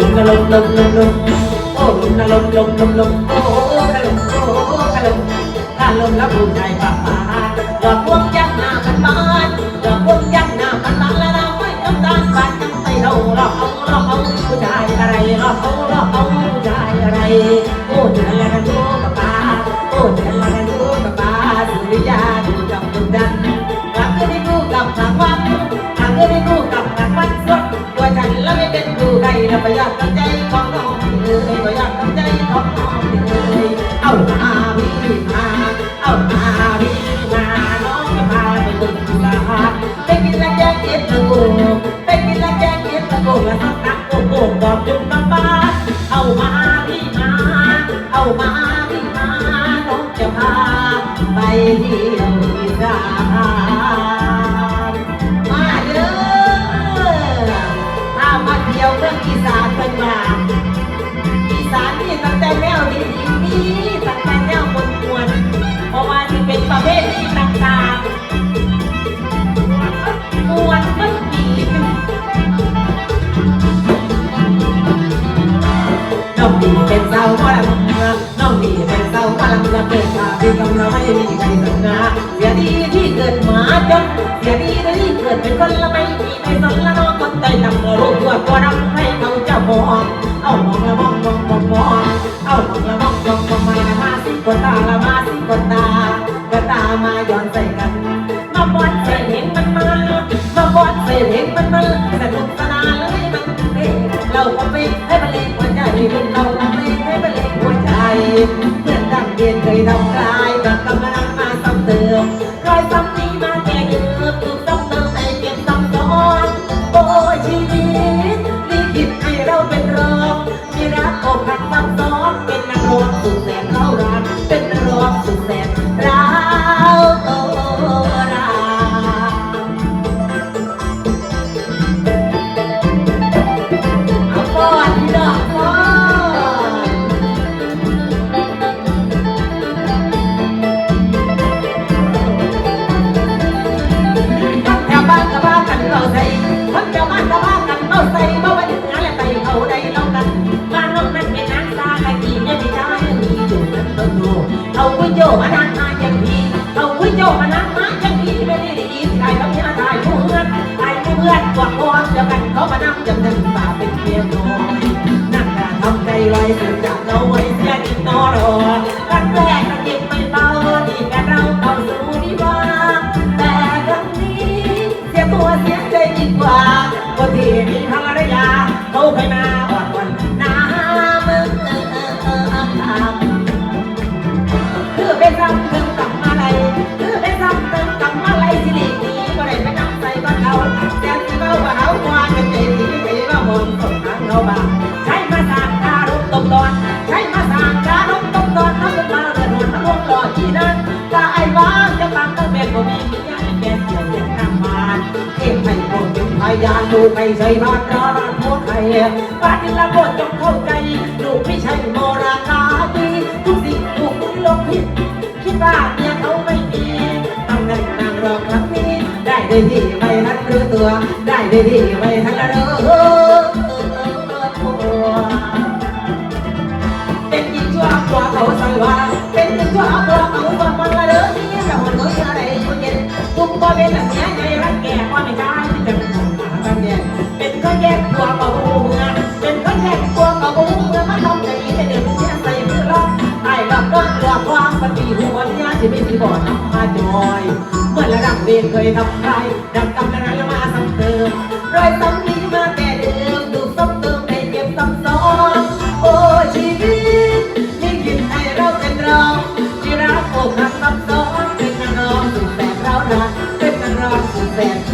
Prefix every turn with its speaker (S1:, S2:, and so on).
S1: นลมลมลมลมโอ้นลมลมลมลมโอ้กะลมโอ้กะลมกะลมแล้วผู้ชายป่าป่าดอกพวงยักษ์หน้ามันบานดอกพวงยักษ์หน้ามันบานแล้วเราไม่ต้องการบานจังไปเราเราเอาเราเอาผู้ชายอะไรเราเอาเราเอาผู้ชายอะไรโอ้เดือนละกันดูกับป้าโอ้เดือนละกันดูกับป้าสุริยาดูกับดวงดันรักก็ได้ดูกับทาง โกละสักนักโกโก้ดอกจุ่มน้ำปลาเอามาพี่มาเอามาพี่มาน้องจะพาไปเที่ยวอีสานมาเด้อถ้ามาเที่ยวเมืองอีสาน น้องดีเป็นสาวหมอลำน้องดีเป็นสาวหมอลำและเกิดมาเป็นกำลังให้มีใครสนาเสียดีที่เกิดมาจนเสียดีที่เกิดเป็นคนละไม่มีไม่สนละน้องคนใจดำก็รู้ตัวก็ดำให้เขาเจ้ามองเอามองละมองมองมองมองเอามองละมองมองมองมาละมาสิกดตาละมาสิกดตากดตามาย้อนใส่กันมาบอดใส่เพลงมันมามาบอดใส่เพลงมันมาสนุกสน เรียนเคยทำกลา ดูเอาคุยโยมานั่งมาจังพีเอาคุยโยมานั่งมาจังพีไม่ได้ดีใครเขาจะถ่ายผู้เงินถ่ายผู้เงินกว่าก่อนเดียวกันเขามานั่งจำนำป่าเป็นเมียน้อยนั่งกาทำใจไว้สุดจากเราไว้เสียดินนอรอกันแรกกันเย็นไม่เบาดีกันเราเข้าสู่วิวาแต่ครั้งนี้เสียตัวเสียใจดีกว่าคนที่มีภรรยาเขาเคยมา ยานดูไม่ใช่บ้านร้าโทษใครบ้านนี้ละโปรดจงเข้าใจดูไม่ใช่โมราคาดีทุกสิ่งถูกลงผิด คิดว่าเมียเขาไม่มีต้องนั่งนั่งรอครั้งนี้ ได้ได้ที่ไม่ทันรู้ตัว ได้ได้ที่ไม่ทันรู้ตัวเป็นยิ่งชั่วกว่าเขาสั่งว่าเป็นยิ่งชั่วกว่า ก็แยกตัวกับหูเมืองเป็นก็แยกตัวกับหูเมืองมันทำใจให้เดือดเสียใส่มือร้องไอ้รับรักเรื่องความปฏิหัวเนี่ยที่ไม่มีบ่อนำมาจอย เมื่อระดับเรียนเคยทำใครดับกำลังแล้วมาซ้ำเติมรอยซ้ำนี้มาแต่เดิมดูซ้ำเติมให้เก็บซ้ำซ้อนโอ้ชีวิตที่คิดให้เราเป็นเราที่รักอกหักซ้ำซ้อนเป็นนักร้องสุดแสนเรารักเป็นนักร้องสุดแสน